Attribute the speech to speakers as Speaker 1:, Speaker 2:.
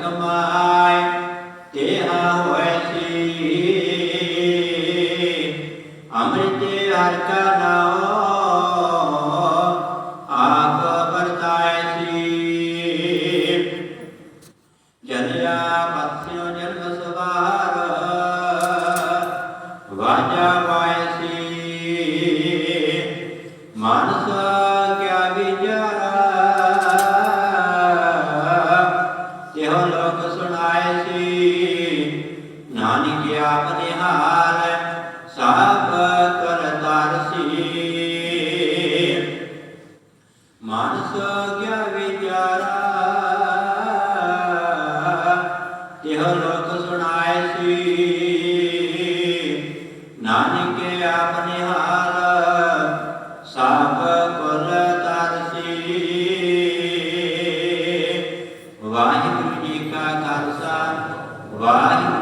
Speaker 1: ਕਮਾਏ ਤੇਹਾ ਹੋਏ ਸੀ ਅੰਮ੍ਰਿਤ ਹਰ ਕਾ ਇਹ ਲੋਕ ਸੁਣਾਏ ਸੀ। ਨਾਨਕੇ ਆਪਣੇ ਹਾਲ ਸਾਬ ਕੁਲ ਤਰਸੀ ਵਾਹਿਗੁਰੂ ਜੀ ਕਾ ਖਾਲਸਾ, ਵਾਹਿਗੁਰੂ